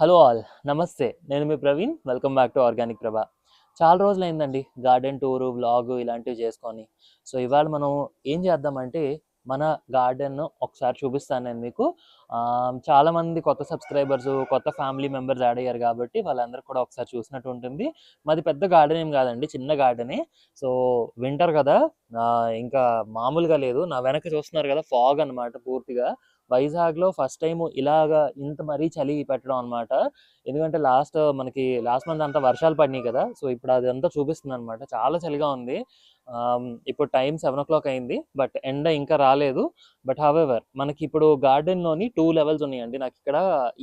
Hello all నమస్తే. నేను మీ Praveen welcome back to organic Prabha చాలా రోజులు అయిందండి గార్డెన్ టూరు వ్లాగ్ ఇలాంటివి చేసుకొని. సో ఇవాళ మనం ఏం చేద్దామంటే మన గార్డెన్ ఒకసారి చూపిస్తాను నేను మీకు. చాలామంది చాలా మంది కొత్త సబ్స్క్రైబర్స్ కొత్త ఫ్యామిలీ మెంబర్స్ యాడ్ అయ్యారు కాబట్టి వాళ్ళందరూ కూడా ఒకసారి చూసినట్టు ఉంటుంది. మాది పెద్ద గార్డెన్ ఏం కాదండి చిన్న గార్డెనే సో వింటర్ కదా. ఇంకా మామూలుగా లేదు. నా వెనక చూస్తున్నారు కదా ఫాగ్ అన్నమాట పూర్తిగా. వైజాగ్లో ఫస్ట్ టైం ఇలాగా ఇంత మరీ చలి పెట్టడం అన్నమాట. ఎందుకంటే లాస్ట్ మనకి లాస్ట్ మంత్ అంతా వర్షాలు పడినాయి కదా. సో ఇప్పుడు అదంతా చూపిస్తుంది అనమాట చాలా చలిగా ఉంది. ఇప్పుడు టైం సెవెన్ ఓ క్లాక్ అయింది బట్ ఎండ ఇంకా రాలేదు. బట్ హవెవర్ మనకి ఇప్పుడు గార్డెన్లోని టూ లెవెల్స్ ఉన్నాయండి. నాకు ఇక్కడ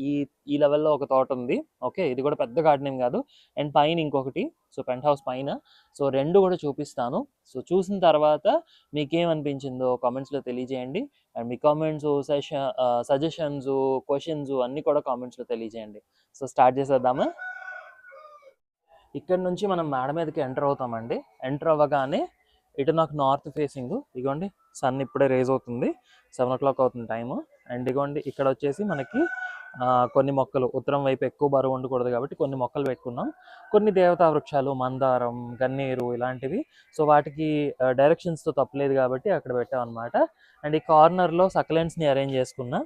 ఈ ఈ లెవెల్లో ఒక తోట ఉంది. ఓకే ఇది కూడా పెద్ద గార్డెన్ ఏం కాదు. అండ్ పైన ఇంకొకటి సో పెంట్ హౌస్ పైన. సో రెండు కూడా చూపిస్తాను. సో చూసిన తర్వాత మీకేమనిపించిందో కామెంట్స్లో తెలియజేయండి. అండ్ మీ కామెంట్స్ సెషన్ సజెషన్స్ క్వశ్చన్స్ అన్నీ కూడా కామెంట్స్లో తెలియజేయండి. సో స్టార్ట్ చేసేద్దామా? ఇక్కడ నుంచి మనం మేడ మీదకి ఎంటర్ అవుతామండి. ఎంటర్ అవ్వగానే ఇటు నాకు నార్త్ ఫేసింగ్ ఇగోండి సన్ ఇప్పుడే రేజ్ అవుతుంది. సెవెన్ ఓ క్లాక్ అవుతుంది టైము అండ్ ఇగోండి ఇక్కడ వచ్చేసి మనకి కొన్ని మొక్కలు. ఉత్తరం వైపు ఎక్కువ బరువు ఉండకూడదు కాబట్టి కొన్ని మొక్కలు పెట్టుకున్నాం. కొన్ని దేవతా వృక్షాలు మందారం గన్నేరు ఇలాంటివి. సో వాటికి డైరెక్షన్స్తో తప్పలేదు కాబట్టి అక్కడ పెట్టాం అనమాట అండ్ ఈ కార్నర్లో సక్లెంట్స్ని అరేంజ్ చేసుకున్నా.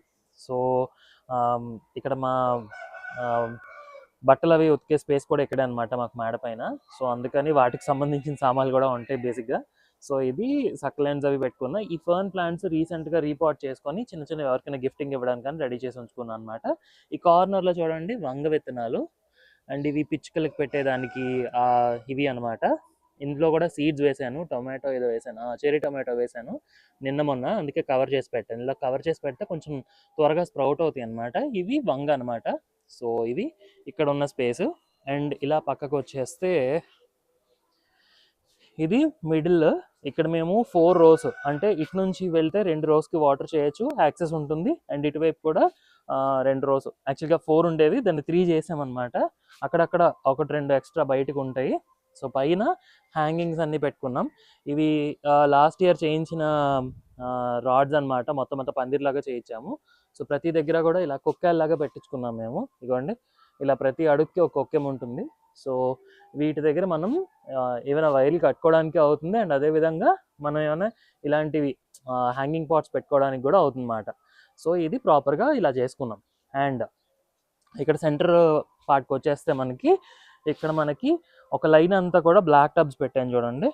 సో ఇక్కడ మా బట్టలు అవి ఉతికే స్పేస్ కూడా ఇక్కడే అనమాట మాకు మేడ పైన. సో అందుకని వాటికి సంబంధించిన సామాన్లు కూడా ఉంటాయి బేసిక్గా. సో ఇది సక్లెంట్స్ అవి పెట్టుకున్నా. ఈ ఫర్న్ ప్లాంట్స్ రీసెంట్గా రీపాట్ చేసుకొని చిన్న చిన్న ఎవరికైనా గిఫ్టింగ్ ఇవ్వడానికి రెడీ చేసి ఉంచుకున్నాను అనమాట ఈ కార్నర్లో చూడండి వంగ విత్తనాలు. అండ్ ఇవి పిచ్చుకలకు పెట్టేదానికి ఆ, ఇవి అన్నమాట. ఇందులో కూడా సీడ్స్ వేసాను. టొమాటో ఏదో వేసాను. చెరీ టొమాటో వేసాను. నిన్న మొన్న అందుకే కవర్ చేసి పెట్టాను ఇలా కవర్ చేసి పెడితే కొంచెం త్వరగా స్ప్రౌట్ అవుతాయి అనమాట ఇవి వంగ అనమాట సో ఇది ఇక్కడ ఉన్న స్పేస్. అండ్ ఇలా పక్కకు వచ్చేస్తే ఇది మిడిల్. ఇక్కడ మేము ఫోర్ రోస్ అంటే ఇటు నుంచి వెళ్తే రెండు రోస్కి వాటర్ చేయొచ్చు యాక్సెస్ ఉంటుంది. అండ్ ఇటువైపు కూడా రెండు రోస్. యాక్చువల్గా ఫోర్ ఉండేవి దాన్ని త్రీ చేసామన్నమాట. అక్కడక్కడ ఒకటి రెండు ఎక్స్ట్రా బయటకు ఉంటాయి. సో పైన హ్యాంగింగ్స్ అన్ని పెట్టుకున్నాం. ఇవి లాస్ట్ ఇయర్ చేయించిన రాడ్స్ అన్నమాట. మొత్తం అంతా పందిర్లాగా చేయించాము. సో ప్రతి దగ్గర కూడా ఇలా కుక్కేలాగా పెట్టించుకున్నాం మేము. ఇదిగోండి ఇలా ప్రతి అడుగుకి ఒక కుక్కెం ఉంటుంది. సో వీటి దగ్గర మనం ఏమైనా వైర్లు కట్టుకోవడానికి అవుతుంది. అండ్ అదేవిధంగా మనం ఏమైనా ఇలాంటివి హ్యాంగింగ్ పాట్స్ పెట్టుకోవడానికి కూడా అవుతుంది అన్నమాట సో ఇది ప్రాపర్గా ఇలా చేసుకున్నాం. అండ్ ఇక్కడ సెంటర్ పార్ట్కి వచ్చేస్తే మనకి ఇక్కడ మనకి ఒక లైన్ అంతా కూడా బ్లాక్ టబ్స్ పెట్టాను చూడండి.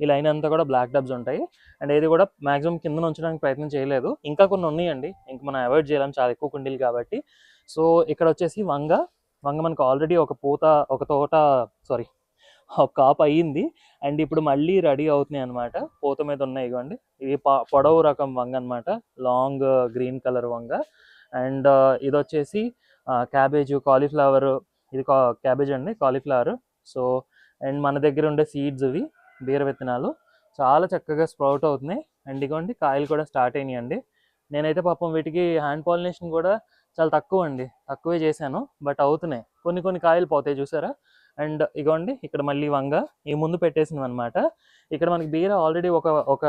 ఈ లైన్ అంతా కూడా బ్లాక్ డబ్స్ ఉంటాయి. అండ్ ఇది కూడా మాక్సిమం కింద ఉంచడానికి ప్రయత్నం చేయలేదు. ఇంకా కొన్ని ఉన్నాయండి. ఇంకా మనం అవాయిడ్ చేయలేం. చాలా ఎక్కువ కుండీలు కాబట్టి. సో ఇక్కడ వచ్చేసి వంగ. వంగ మనకు ఆల్రెడీ ఒక పూత ఒక తోట సారీ ఒక కాప్ అయ్యింది. అండ్ ఇప్పుడు మళ్ళీ రెడీ అవుతున్నాయి అనమాట పూత మీద ఉన్నాయి ఇవ్వండి ఇవి ప- పొడవు రకం వంగ అనమాట లాంగ్ గ్రీన్ కలర్ వంగ. అండ్ ఇది వచ్చేసి క్యాబేజ్ కాలీఫ్లవర్ ఇది క్యాబేజ్ అండి కాలీఫ్లవర్ సో అండ్ మన దగ్గర ఉండే సీడ్స్ ఇవి. బీర విత్తనాలు. చాలా చక్కగా స్ప్రౌట్ అవుతున్నాయి. అండ్ ఇగోండి కాయలు కూడా స్టార్ట్ అయినాయండి. నేనైతే పాపం వీటికి హ్యాండ్ పాలినేషన్ కూడా చాలా తక్కువ అండి తక్కువే చేశాను బట్ అవుతున్నాయి. కొన్ని కొన్ని కాయలు పోతాయి చూసారా? అండ్ ఇగోండి ఇక్కడ మళ్ళీ వంగ. ఈ ముందు పెట్టేసింది అనమాట ఇక్కడ మనకి బీర ఆల్రెడీ ఒక ఒక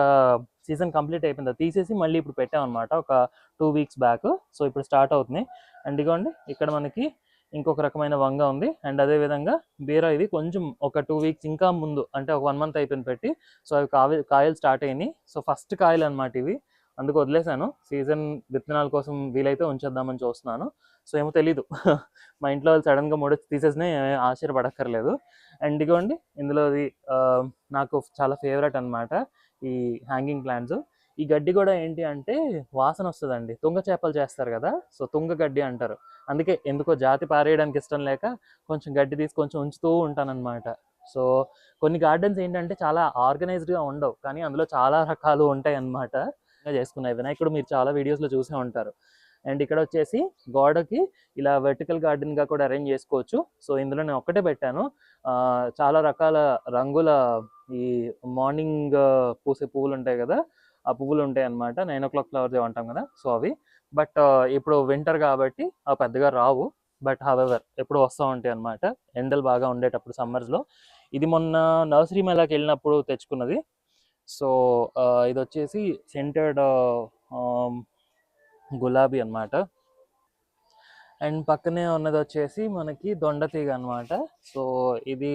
సీజన్ కంప్లీట్ అయిపోయింది. తీసేసి మళ్ళీ ఇప్పుడు పెట్టామన్నమాట ఒక టూ వీక్స్ బ్యాక్. సో ఇప్పుడు స్టార్ట్ అవుతున్నాయి. అండ్ ఇగోండి ఇక్కడ మనకి ఇంకొక రకమైన వంగ ఉంది. అండ్ అదే విధంగా బీర కొంచెం ఒక టూ వీక్స్ ఇంకా ముందు అంటే ఒక వన్ మంత్ అయిపోయింది పెట్టి. సో అవి కాయ కాయలు స్టార్ట్ అయినాయి. సో ఫస్ట్ కాయలు అనమాట ఇవి. అందుకు వదిలేశాను. సీజన్ విత్తనాల కోసం వీలైతే ఉంచేద్దామని చూస్తున్నాను. సో ఏమో తెలీదు. మా ఇంట్లో వాళ్ళు సడన్గా మూడొచ్చి తీసేసినా ఆశ్చర్యపడక్కర్లేదు. అండ్ ఇగోండి ఇందులోది నాకు చాలా ఫేవరెట్ అన్నమాట ఈ హ్యాంగింగ్ ప్లాంట్స్ ఈ గడ్డి కూడా ఏంటి అంటే వాసన వస్తుందండి. తుంగ చేపలు చేస్తారు కదా సో తుంగ గడ్డి అంటారు. అందుకే ఎందుకో జాతి పారేయడానికి ఇష్టం లేక కొంచెం గడ్డి తీసి కొంచెం ఉంచుతూ ఉంటానన్నమాట. సో కొన్ని గార్డెన్స్ ఏంటంటే చాలా ఆర్గనైజ్డ్గా ఉండవు కానీ అందులో చాలా రకాలు ఉంటాయి అన్నమాట చేసుకున్నాయి. వినాయకుడు మీరు చాలా వీడియోస్లో చూసే ఉంటారు. అండ్ ఇక్కడ వచ్చేసి గోడకి ఇలా వెర్టికల్ గార్డెన్గా కూడా అరేంజ్ చేసుకోవచ్చు. సో ఇందులో నేను ఒక్కటే పెట్టాను. చాలా రకాల రంగుల ఈ మార్నింగ్ పూసే పువ్వులు ఉంటాయి కదా ఆ పువ్వులు ఉంటాయి అన్నమాట. నైన్ ఓ క్లాక్ ఫ్లవర్స్ అంటాం కదా సో అవి. బట్ uh, ఇప్పుడు వింటర్ కాబట్టి అవి పెద్దగా రావు. బట్ హవెవర్ ఎప్పుడు వస్తూ ఉంటాయి అన్నమాట. ఎండలు బాగా ఉండేటప్పుడు సమ్మర్స్లో ఇది మొన్న నర్సరీ మేళాకి వెళ్ళినప్పుడు తెచ్చుకున్నది. సో ఇది వచ్చేసి సెంటర్డ్ గులాబీ అన్నమాట. అండ్ పక్కనే ఉన్నది వచ్చేసి మనకి దొండ తీగ అనమాట సో ఇది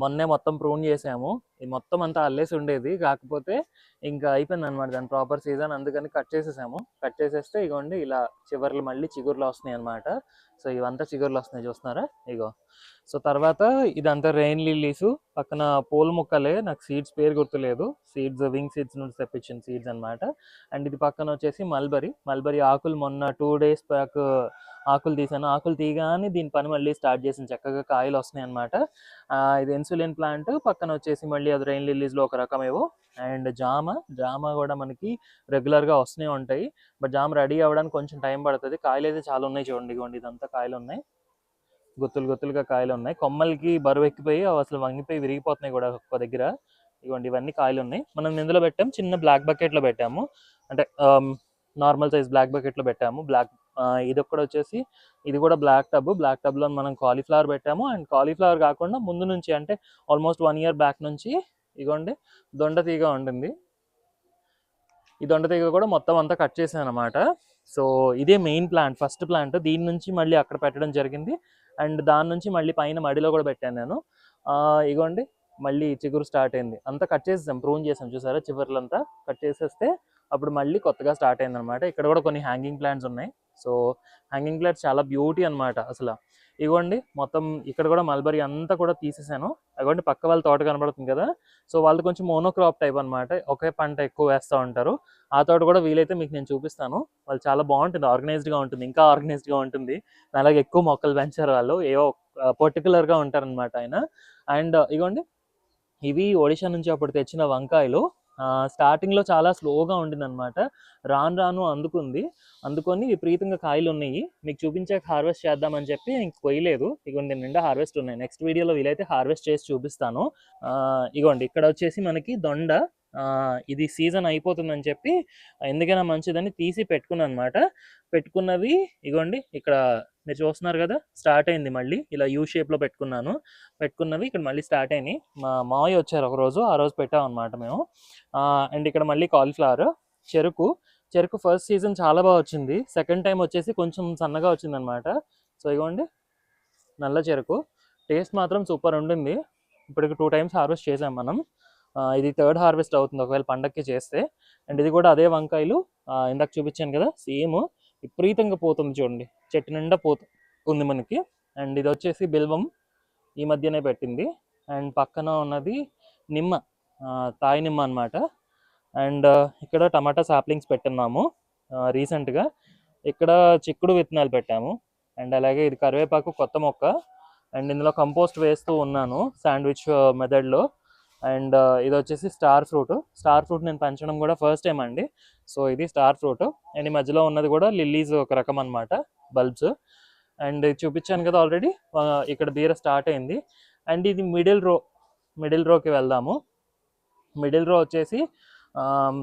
మొన్నే మొత్తం ప్రూన్ చేసాము. ఇది మొత్తం అంతా అల్లేసి ఉండేది. కాకపోతే ఇంకా అయిపోయింది అనమాట దాని ప్రాపర్ సీజన్ అందుకని కట్ చేసేసాము. కట్ చేసేస్తే ఇగోండి ఇలా చివర్లు మళ్ళీ చిగుర్లు వస్తున్నాయి అనమాట సో ఇవంతా చిగుర్లు వస్తున్నాయి చూస్తున్నారా? ఇగో. సో తర్వాత ఇదంతా రెయిన్ లిల్లీసు పక్కన పూల మొక్కలే. నాకు సీడ్స్ పేరు గుర్తులేదు. సీడ్స్ వింగ్ సీడ్స్ నుండి తెప్పించిన సీడ్స్ అన్నమాట. అండ్ ఇది పక్కన వచ్చేసి మల్బరీ మల్బరీ ఆకులు మొన్న టూ డేస్ బ్యాక్ ఆకులు తీసాను. ఆకులు తీయగానే దీని పని మళ్ళీ స్టార్ట్ చేసింది. చక్కగా కాయలు వస్తున్నాయి అనమాట ఇది ఇన్సులిన్ ప్లాంట్ పక్కన వచ్చేసి మళ్ళీ అది రెయిన్ లిల్లీస్లో ఒక రకం ఏవో అండ్ జామ జామ కూడా మనకి రెగ్యులర్గా వస్తూనే ఉంటాయి. బట్ జామ రెడీ అవ్వడానికి కొంచెం టైం పడుతుంది. కాయలు అయితే చాలా ఉన్నాయి చూడండి ఇగోండి ఇదంతా కాయలు ఉన్నాయి గుత్తులు గుత్తులుగా కాయలు ఉన్నాయి కొమ్మలకి బరువు ఎక్కిపోయి అవి అసలు వంగిపోయి విరిగిపోతున్నాయి కూడా ఒక్క దగ్గర. ఇగోండి ఇవన్నీ కాయలు ఉన్నాయి మనం ఇందులో పెట్టాము చిన్న బ్లాక్ బకెట్లో పెట్టాము. అంటే నార్మల్ సైజ్ బ్లాక్ బకెట్లో పెట్టాము. బ్లాక్ ఇది ఒక్కడ వచ్చేసి ఇది కూడా బ్లాక్ టబ్. బ్లాక్ టబ్లో మనం కాలీఫ్లవర్ పెట్టాము. అండ్ కాలీఫ్లవర్ కాకుండా ముందు నుంచి అంటే ఆల్మోస్ట్ వన్ ఇయర్ బ్యాక్ నుంచి ఇగోండి దొండ తీగ ఉంటుంది ఈ దొండ తీగ కూడా మొత్తం అంతా కట్ చేశాను అనమాట సో ఇదే మెయిన్ ప్లాంట్ ఫస్ట్ ప్లాంట్. దీని నుంచి మళ్ళీ అక్కడ పెట్టడం జరిగింది. అండ్ దాని నుంచి మళ్ళీ పైన మడిలో కూడా పెట్టాను నేను. ఇగోండి మళ్ళీ చిగురు స్టార్ట్ అయింది. అంతా కట్ చేసేసాం ప్రూన్ చేసాం చూసారా చివర్లంతా? కట్ చేసేస్తే అప్పుడు మళ్ళీ కొత్తగా స్టార్ట్ అయింది అనమాట ఇక్కడ కూడా కొన్ని హ్యాంగింగ్ ప్లాంట్స్ ఉన్నాయి. సో హ్యాంగింగ్ ప్లాంట్స్ చాలా బ్యూటీ అనమాట అసలు. ఇగోండి మొత్తం ఇక్కడ కూడా మల్బరీ అంతా కూడా తీసేసాను. అగోండి పక్క వాళ్ళ తోట కనబడుతుంది కదా? సో వాళ్ళు కొంచెం మోనోక్రాప్ టైప్ అన్నమాట. ఒకే పంట ఎక్కువ వేస్తూ ఉంటారు. ఆ తోట కూడా వీలైతే మీకు నేను చూపిస్తాను. వాళ్ళు చాలా బాగుంటుంది ఆర్గనైజ్డ్గా ఉంటుంది ఇంకా ఆర్గనైజ్డ్గా ఉంటుంది. అలాగే ఎక్కువ మొక్కలు పెంచారు వాళ్ళు. ఏవో పర్టికులర్గా ఉంటారనమాట ఆయన. అండ్ ఇగోండి ఇవి ఒడిషా నుంచి అప్పుడు తెచ్చిన వంకాయలు. స్టార్టింగ్లో చాలా స్లోగా ఉండింది అనమాట రాను రాను అందుకుంది. అందుకొని విపరీతంగా కాయలు ఉన్నాయి మీకు చూపించాక హార్వెస్ట్ చేద్దామని చెప్పి ఇంక కొయ్యలేదు. ఇగోండి నిండా హార్వెస్ట్ ఉన్నాయి. నెక్స్ట్ వీడియోలో వీలైతే హార్వెస్ట్ చేసి చూపిస్తాను. ఇగోండి. ఇక్కడ వచ్చేసి మనకి దొండ. ఇది సీజన్ అయిపోతుందని చెప్పి ఎందుకైనా మంచిదని తీసి పెట్టుకున్నాను అనమాట పెట్టుకున్నవి ఇగోండి ఇక్కడ మీరు చూస్తున్నారు కదా స్టార్ట్ అయింది మళ్ళీ. ఇలా యూ షేప్లో పెట్టుకున్నాను. పెట్టుకున్నవి ఇక్కడ మళ్ళీ స్టార్ట్ అయినాయి. మా మావయ్య వచ్చారు ఒక రోజు ఆ రోజు పెట్టాం అనమాట మేము. అండ్ ఇక్కడ మళ్ళీ కాలీఫ్లవర్ చెరుకు. చెరుకు ఫస్ట్ సీజన్ చాలా బాగా వచ్చింది. సెకండ్ టైం వచ్చేసి కొంచెం సన్నగా వచ్చింది అనమాట సో ఇగోండి. నల్ల చెరుకు. టేస్ట్ మాత్రం సూపర్ ఉండింది. ఇప్పటికి టూ టైమ్స్ హార్వెస్ట్ చేసాం మనం. ఇది థర్డ్ హార్వెస్ట్ అవుతుంది ఒకవేళ పండక్కి చేస్తే. అండ్ ఇది కూడా అదే వంకాయలు. ఇందాక చూపించాను కదా సేమ్ విపరీతంగా పోతుంది చూడండి. చెట్టు నిండా పోతు ఉంది మనకి. అండ్ ఇది వచ్చేసి బిల్వం ఈ మధ్యనే పెట్టింది. అండ్ పక్కన ఉన్నది నిమ్మ. తాయి నిమ్మ అనమాట అండ్ ఇక్కడ టమాటా సాప్లింగ్స్ పెట్టున్నాము. రీసెంట్గా. ఇక్కడ చిక్కుడు విత్తనాలు పెట్టాము. అండ్ అలాగే ఇది కరివేపాకు కొత్త మొక్క. అండ్ ఇందులో కంపోస్ట్ వేస్తూ ఉన్నాను శాండ్విచ్ మెథడ్లో. అండ్ ఇది వచ్చేసి స్టార్ ఫ్రూట్. స్టార్ ఫ్రూట్ నేను పెంచడం కూడా ఫస్ట్ టైం అండి. సో ఇది స్టార్ ఫ్రూట్. అండ్ ఈ మధ్యలో ఉన్నది కూడా లిల్లీస్ ఒక రకం అనమాట బల్బ్స్. అండ్ చూపించాను కదా ఆల్రెడీ ఇక్కడ బీర స్టార్ట్ అయింది. అండ్ ఇది మిడిల్ రో మిడిల్ రోకి వెళ్దాము. మిడిల్ రో వచ్చేసి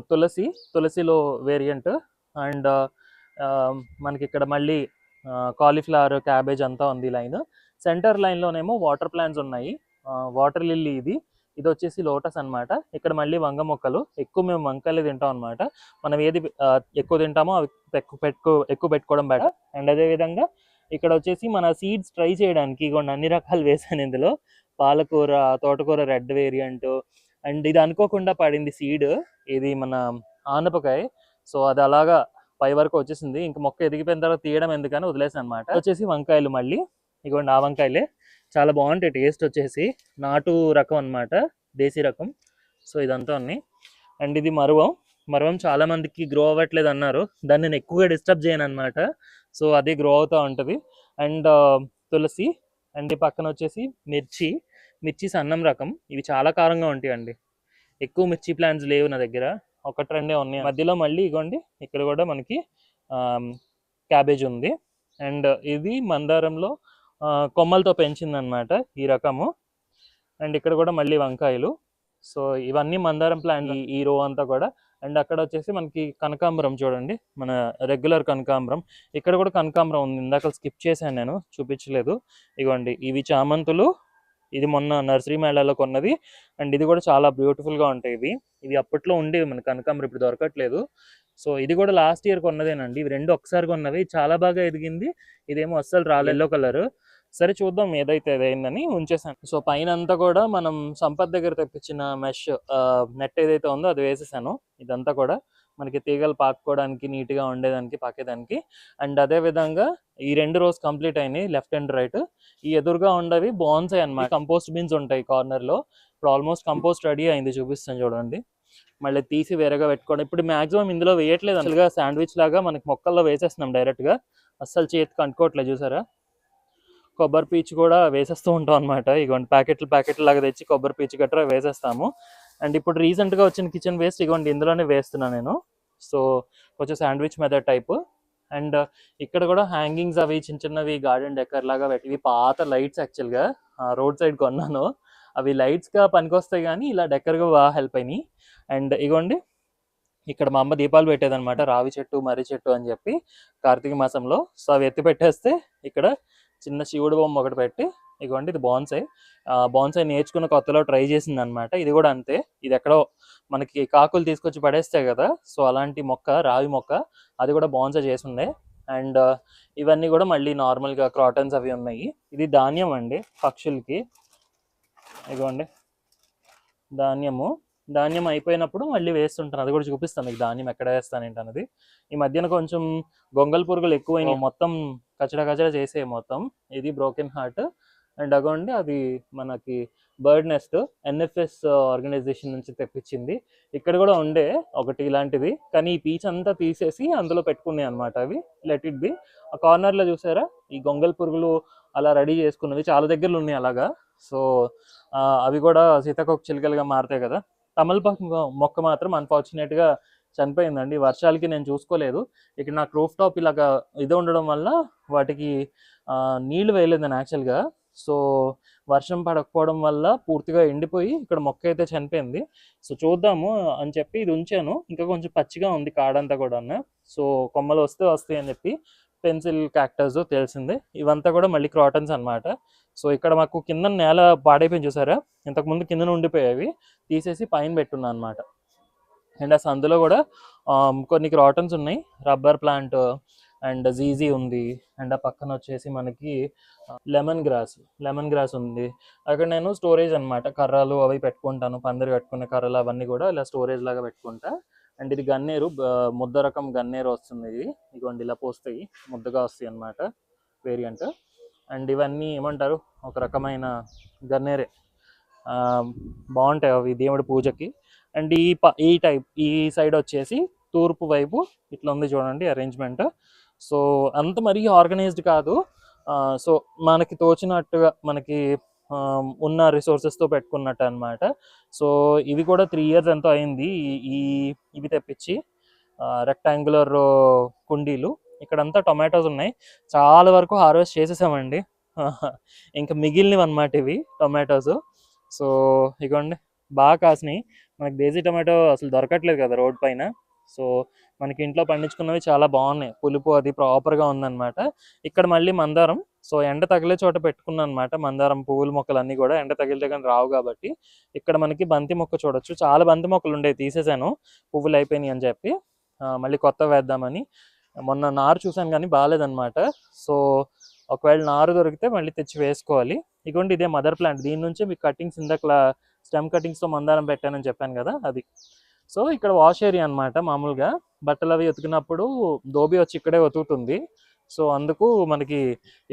తులసి తులసిలో వేరియంట్ అండ్ మనకి ఇక్కడ మళ్ళీ కాలీఫ్లవర్ క్యాబేజ్ అంతా ఉంది లైన్. సెంటర్ లైన్లోనేమో వాటర్ ప్లాంట్స్ ఉన్నాయి. వాటర్ లిల్లీ ఇది. ఇది వచ్చేసి లోటస్ అన్నమాట. ఇక్కడ మళ్ళీ వంగ మొక్కలు. ఎక్కువ మేము వంకాయలు తింటాం అనమాట మనం ఏది ఎక్కువ తింటామో అవి ఎక్కువ పెట్టుకో ఎక్కువ పెట్టుకోవడం బెటర్. అండ్ అదే విధంగా ఇక్కడ వచ్చేసి మన సీడ్స్ ట్రై చేయడానికి ఇగోండి అన్ని రకాలు వేసాను ఇందులో. పాలకూర తోటకూర రెడ్ వేరియంట్. అండ్ ఇది అనుకోకుండా పడింది సీడ్. ఇది మన ఆనపకాయ. సో అది అలాగా పై వరకు వచ్చేసింది. ఇంక మొక్క ఎదిగిపోయిన తర్వాత తీయడం ఎందుకని వదిలేసాను అనమాట వచ్చేసి వంకాయలు మళ్ళీ. ఇగోండి ఆ వంకాయలే. చాలా బాగుంటాయి టేస్ట్ వచ్చేసి. నాటు రకం అన్నమాట దేశీ రకం. సో ఇదంతా ఉన్నాయి అండ్ ఇది మరువం. మరువం చాలామందికి గ్రో అవ్వట్లేదు అన్నారు. దాన్ని నేను ఎక్కువగా డిస్టర్బ్ చేయను అనమాట సో అది గ్రో అవుతూ ఉంటుంది. అండ్ తులసి అండ్ పక్కన వచ్చేసి మిర్చి. మిర్చి సన్నం రకం. ఇవి చాలా కారంగా ఉంటాయి అండి ఎక్కువ మిర్చి ప్లాంట్స్ లేవు నా దగ్గర. ఒకటి రెండే ఉన్నాయి. మధ్యలో మళ్ళీ ఇగోండి. ఇక్కడ కూడా మనకి క్యాబేజ్ ఉంది. అండ్ ఇది మందారంలో కొమ్మలతో పెంచిందనమాట ఈ రకము. అండ్ ఇక్కడ కూడా మళ్ళీ వంకాయలు. సో ఇవన్నీ మందారం ప్లాంట్ ఈ రో అంతా కూడా. అండ్ అక్కడ వచ్చేసి మనకి కనకాంబరం చూడండి. మన రెగ్యులర్ కనకాంబరం. ఇక్కడ కూడా కనకాంబరం ఉంది. ఇందాక స్కిప్ చేశాను నేను. చూపించలేదు. ఇగోండి. ఇవి చామంతులు ఇది మొన్న నర్సరీ మేళాలో కొన్నది. అండ్ ఇది కూడా చాలా బ్యూటిఫుల్గా ఉంటాయి ఇవి. ఇవి అప్పట్లో ఉండేవి మన కనకాంబరం ఇప్పుడు దొరకట్లేదు. సో ఇది కూడా లాస్ట్ ఇయర్ కొన్నదేనండి. ఇవి రెండు ఒకసారి కొన్నవి. చాలా బాగా ఎదిగింది. ఇదేమో అస్సలు రాలెల్లో ఎల్లో కలర్. సరే చూద్దాం ఏదైతే ఏదైందని ఉంచేసాను. సో పైన అంతా కూడా మనం సంపత్ దగ్గర తెప్పించిన మెష్ నెట్ ఏదైతే ఉందో అది వేసేసాను. ఇదంతా కూడా. మనకి తీగలు పాకుకోవడానికి నీట్గా ఉండేదానికి పాకేదానికి. అండ్ అదే విధంగా ఈ రెండు రోజు కంప్లీట్ అయినాయి లెఫ్ట్ అండ్ రైట్. ఈ ఎదురుగా ఉండవి బాన్సాయి అనమాట కంపోస్ట్ బిన్స్ ఉంటాయి కార్నర్లో ఇప్పుడు ఆల్మోస్ట్ కంపోస్ట్ రెడీ అయింది చూపిస్తాను చూడండి. మళ్ళీ తీసి వేరేగా పెట్టుకోవడం ఇప్పుడు మాక్సిమం ఇందులో వేయట్లేదు. అసలుగా శాండ్విచ్ లాగా మనకి మొక్కల్లో వేసేస్తున్నాం డైరెక్ట్గా. అస్సలు చేతికి అంటుకోవట్లేదు చూసారా? కొబ్బరి పీచు కూడా వేసేస్తూ ఉంటాం అనమాట ఇగోండి ప్యాకెట్లు ప్యాకెట్లు లాగా తెచ్చి కొబ్బరి పీచు గట్రా వేసేస్తాము. అండ్ ఇప్పుడు రీసెంట్గా వచ్చిన కిచెన్ వేస్ట్ ఇగోండి ఇందులోనే వేస్తున్నాను నేను. సో కొంచెం శాండ్విచ్ మెథడ్ టైప్. అండ్ ఇక్కడ కూడా హ్యాంగింగ్స్ అవి చిన్న చిన్నవి గార్డెన్ డెకర్ లాగా పెట్టి పాత లైట్స్ యాక్చువల్గా. రోడ్ సైడ్ కొన్నాను. అవి లైట్స్గా పనికొస్తాయి కానీ ఇలా డెక్కర్గా బాగా హెల్ప్ అయినాయి. అండ్ ఇగోండి ఇక్కడ మా అమ్మ దీపాలు పెట్టేదనమాట రావి చెట్టు మర్రి చెట్టు అని చెప్పి కార్తీక మాసంలో. సో అవి ఎత్తి పెట్టేస్తే ఇక్కడ చిన్న శివుడు బొమ్మ ఒకటి పెట్టి ఇగోండి ఇది బాన్సాయ్ బాన్సాయ్ నేర్చుకున్న కొత్తలో ట్రై చేసింది అనమాట ఇది కూడా అంతే. ఇది ఎక్కడో మనకి కాకులు తీసుకొచ్చి పడేస్తాయి కదా సో అలాంటి మొక్క రావి మొక్క అది కూడా బాన్సాయ్ చేసిందే అండ్ ఇవన్నీ కూడా మళ్ళీ నార్మల్గా క్రాటన్స్ అవి ఉన్నాయి. ఇది ధాన్యం అండి పక్షులకి. ఇదిగోండి ధాన్యము. ధాన్యం అయిపోయినప్పుడు మళ్ళీ వేస్తుంటాను. అది కూడా చూపిస్తాను మీకు ధాన్యం ఎక్కడ వేస్తాను ఏంటన్నది ఈ మధ్యన కొంచెం గొంగల్ పురుగులు ఎక్కువైనాయి. మొత్తం కచడ కచడ చేసే మొత్తం. ఇది బ్రోకెన్ హార్ట్. అండ్ అగోండి అది మనకి బర్డ్ నెస్ట్ ఎన్ఎఫ్ఎస్ ఆర్గనైజేషన్ నుంచి తెప్పించింది. ఇక్కడ కూడా ఉండే ఒకటి ఇలాంటిది. కానీ ఈ పీచ్ అంతా తీసేసి అందులో పెట్టుకున్నాయి అనమాట అవి. లెట్ ఇట్ బి ఆ కార్నర్లో చూసారా? ఈ గొంగల్ పురుగులు అలా రెడీ చేసుకున్నవి. చాలా దగ్గరలో ఉన్నాయి అలాగా. సో అవి కూడా సీతాకోక చిలుకలుగా మారుతాయి కదా. తమలపాకు మొక్క మాత్రం అన్ఫార్చునేట్గా చనిపోయిందండి. వర్షాలకి నేను చూసుకోలేదు. ఇక్కడ నాకు రూఫ్ టాప్ ఇలాగా ఇది ఉండడం వల్ల వాటికి నీళ్ళు నీళ్ళు వేయలేదు నేను యాక్చువల్గా సో వర్షం పడకపోవడం వల్ల పూర్తిగా ఎండిపోయి ఇక్కడ మొక్క అయితే చనిపోయింది. సో చూద్దాము అని చెప్పి ఇది ఉంచాను. ఇంకా కొంచెం పచ్చిగా ఉంది కాడంతా కూడా సో కొమ్మలు వస్తే వస్తాయి అని చెప్పి పెన్సిల్ క్యాక్టర్స్ తెలిసిందే. ఇవంతా కూడా మళ్ళీ క్రాటన్స్ అనమాట సో ఇక్కడ మాకు కింద నేల పాడైపోయింది చూసారా? ఇంతకుముందు కింద ఉండిపోయేవి. తీసేసి పైన పెట్టున్నా అనమాట అండ్ ఆ సందులో కూడా కొన్ని క్రాటన్స్ ఉన్నాయి. రబ్బర్ ప్లాంట్ అండ్ జీజీ ఉంది. అండ్ ఆ పక్కన వచ్చేసి మనకి లెమన్ గ్రాస్ లెమన్ గ్రాస్ ఉంది. అక్కడ నేను స్టోరేజ్ అనమాట కర్రలు అవి పెట్టుకుంటాను. పందిరి కట్టుకునే కర్రలు అవన్నీ కూడా ఇలా స్టోరేజ్ లాగా పెట్టుకుంటా. అండ్ ఇది గన్నేరు ముద్ద రకం గన్నేరు వస్తుంది ఇది. ఇదిగోండి ఇలా పోస్తాయి. ముద్దగా వస్తాయి అన్నమాట. వేరియంట్ అండ్ ఇవన్నీ ఏమంటారు? ఒక రకమైన గన్నేరే. బాగుంటాయి అవి దేవుడి పూజకి. అండ్ ఈ ప ఈ టైప్ ఈ సైడ్ వచ్చేసి తూర్పు వైపు ఇట్లా ఉంది చూడండి అరేంజ్మెంట్ సో అంత మరీ ఆర్గనైజ్డ్ కాదు. సో మనకి తోచినట్టుగా మనకి ఉన్న రిసోర్సెస్తో పెట్టుకున్నట్టు అనమాట సో ఇవి కూడా త్రీ ఇయర్స్ ఎంతో అయింది. ఈ- ఈ ఇవి తెప్పించి రెక్టాంగులర్ కుండీలు. ఇక్కడంతా టొమాటోస్ ఉన్నాయి. చాలా వరకు హార్వెస్ట్ చేసేసామండి. ఇంకా మిగిలినవి అనమాట ఇవి టొమాటోస్. సో ఇగోండి బాగా కాసినాయి. మనకి దేశీ టొమాటో అసలు దొరకట్లేదు కదా రోడ్ పైన. సో మనకి ఇంట్లో పండించుకున్నవి చాలా బాగున్నాయి. పులుపు అది ప్రాపర్గా ఉందన్నమాట. ఇక్కడ మళ్ళీ మందారం. సో ఎండ తగిలే చోట పెట్టుకున్నాను అనమాట మందారం పువ్వుల మొక్కలు అన్నీ కూడా ఎండ తగిలితే కానీ రావు కాబట్టి ఇక్కడ మనకి బంతి మొక్క చూడొచ్చు. చాలా బంతి మొక్కలు ఉండేవి తీసేసాను. పువ్వులు అయిపోయినాయి అని చెప్పి. మళ్ళీ కొత్త వేద్దామని. మొన్న నారు చూసాను కానీ బాగాలేదన్నమాట. సో ఒకవేళ నారు దొరికితే మళ్ళీ తెచ్చి వేసుకోవాలి. ఇగోండి ఇదే మదర్ ప్లాంట్. దీని నుంచి మీకు కటింగ్స్ ఇందాక స్టెమ్ కటింగ్స్తో మందారం పెట్టానని చెప్పాను కదా అది. సో ఇక్కడ వాష్ ఏరియా అనమాట మామూలుగా. బట్టలు అవి ఉతికినప్పుడు దోబి వచ్చి ఇక్కడే ఉతుకుతుంది. సో అందుకు మనకి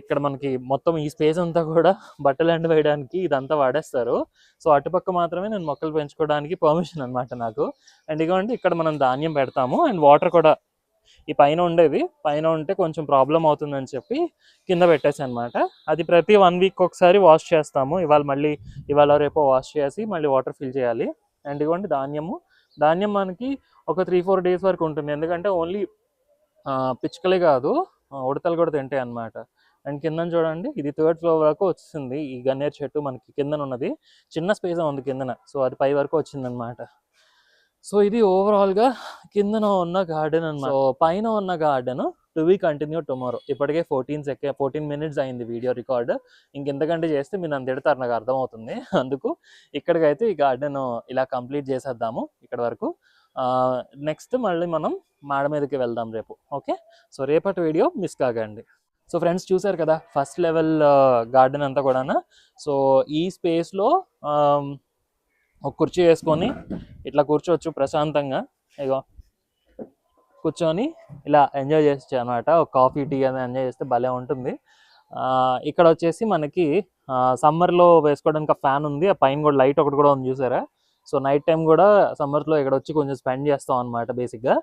ఇక్కడ మనకి మొత్తం ఈ స్పేస్ అంతా కూడా బట్టలు ఎండ వేయడానికి ఇదంతా వాడేస్తారు. సో అటుపక్క మాత్రమే నేను మొక్కలు పెంచుకోవడానికి పర్మిషన్ అనమాట నాకు. అండ్ ఇగోండి ఇక్కడ మనం ధాన్యం పెడతాము. అండ్ వాటర్ కూడా ఈ పైన ఉండేది. పైన ఉంటే కొంచెం ప్రాబ్లం అవుతుందని చెప్పి కింద పెట్టేసి అనమాట అది ప్రతి వన్ వీక్ ఒకసారి వాష్ చేస్తాము. ఇవాళ మళ్ళీ ఇవాళ రేపు వాష్ చేసి మళ్ళీ వాటర్ ఫిల్ చేయాలి. అండ్ ఇదిగోండి ధాన్యము ధాన్యం మనకి ఒక త్రీ ఫోర్ డేస్ వరకు ఉంటుంది. ఎందుకంటే ఓన్లీ పిచ్చుకలే కాదు ఉడతలు కూడా తింటాయి అన్నమాట. అండ్ కింద చూడండి ఇది థర్డ్ ఫ్లోర్ వరకు వచ్చింది ఈ గన్నేరు చెట్టు మనకి కిందన ఉన్నది. చిన్న స్పేస్ ఉంది కిందన. సో అది పై వరకు వచ్చింది అనమాట సో ఇది ఓవరాల్గా కిందన ఉన్న గార్డెన్ అనమాట పైన ఉన్న garden to be continue tomorrow ఇప్పటికే ఫోర్టీన్ సెకండ్ ఫోర్టీన్ మినిట్స్ అయింది వీడియో రికార్డ్ ఇంకెంతకంటే చేస్తే మీరు నన్ను తిడతారు నాకు అర్థమవుతుంది. అందుకు ఇక్కడికైతే ఈ గార్డెన్ ఇలా కంప్లీట్ చేసేద్దాము ఇక్కడ వరకు. నెక్స్ట్ మళ్ళీ మనం మాడ మీదకి వెళ్దాం రేపు. ఓకే? సో రేపటి వీడియో మిస్ కాకండి. సో ఫ్రెండ్స్ చూసారు కదా ఫస్ట్ లెవెల్ గార్డెన్ అంతా కూడా సో ఈ స్పేస్లో ఒక కుర్చీ వేసుకొని ఇట్లా కూర్చోవచ్చు ప్రశాంతంగా. ఇగో కూర్చొని ఇలా ఎంజాయ్ చేయొచ్చు అనమాట ఒక కాఫీ టీ అని ఎంజాయ్ చేస్తే భలే ఉంటుంది. ఇక్కడ వచ్చేసి మనకి సమ్మర్లో వేసుకోవడానికి ఫ్యాన్ ఉంది. ఆ పైన కూడా లైట్ ఒకటి కూడా ఉంది చూసారా? సో నైట్ టైం కూడా సమ్మర్లో ఇక్కడ వచ్చి కొంచెం స్పెండ్ చేస్తాం అనమాట బేసిక్గా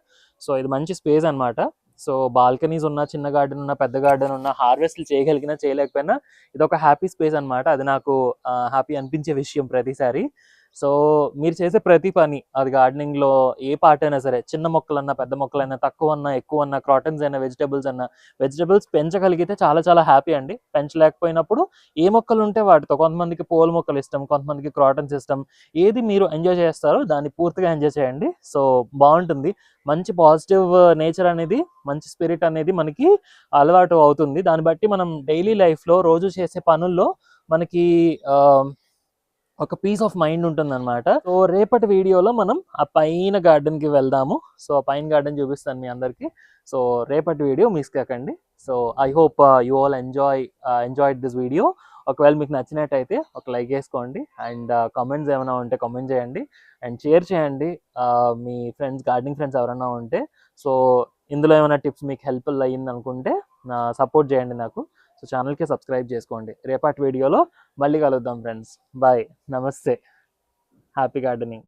సో ఇది మంచి స్పేస్ అన్నమాట. సో బాల్కనీస్ ఉన్న చిన్న గార్డెన్ ఉన్న పెద్ద గార్డెన్ ఉన్న హార్వెస్ట్లు చేయగలిగినా చేయలేకపోయినా ఇది ఒక హ్యాపీ స్పేస్ అన్నమాట. అది నాకు హ్యాపీ అనిపించే విషయం ప్రతిసారి. సో మీరు చేసే ప్రతి పని అది గార్డెనింగ్లో ఏ పార్ట్ అయినా సరే చిన్న మొక్కలన్నా పెద్ద మొక్కలైనా తక్కువ అన్నా ఎక్కువ అన్నా క్రాటన్స్ అయినా వెజిటబుల్స్ అన్నా వెజిటబుల్స్ పెంచగలిగితే చాలా చాలా హ్యాపీ అండి. పెంచలేకపోయినప్పుడు ఏ మొక్కలు ఉంటే వాటితో కొంతమందికి పూల మొక్కలు ఇష్టం కొంతమందికి క్రాటన్స్ ఇష్టం ఏది మీరు ఎంజాయ్ చేస్తారో దాన్ని పూర్తిగా ఎంజాయ్ చేయండి. సో బాగుంటుంది. మంచి పాజిటివ్ నేచర్ అనేది మంచి స్పిరిట్ అనేది మనకి అలవాటు అవుతుంది. దాన్ని బట్టి మనం డైలీ లైఫ్లో రోజు చేసే పనుల్లో మనకి ఒక పీస్ ఆఫ్ మైండ్ ఉంటుంది అనమాట సో రేపటి వీడియోలో మనం ఆ పైన గార్డెన్కి కి వెళ్దాము. సో ఆ పైన గార్డెన్ చూపిస్తాను మీ అందరికి. సో రేపటి వీడియో మిస్ కాకండి. So I hope you all enjoy enjoy this video ఒకవేళ మీకు నచ్చినట్టయితే ఒక లైక్ వేసుకోండి. అండ్ uh, కామెంట్స్ ఏమైనా ఉంటే కామెంట్ చేయండి. అండ్ షేర్ చేయండి. Uh, మీ ఫ్రెండ్స్ గార్డెనింగ్ ఫ్రెండ్స్ ఎవరైనా ఉంటే. సో ఇందులో ఏమైనా టిప్స్ మీకు హెల్ప్ఫుల్ అయ్యింది అనుకుంటే సపోర్ట్ uh, చేయండి నాకు. సో ఛానల్కి సబ్స్క్రైబ్ చేసుకోండి. రేపటి వీడియోలో మళ్ళీ కలుద్దాం ఫ్రెండ్స్. బాయ్. నమస్తే. Happy gardening.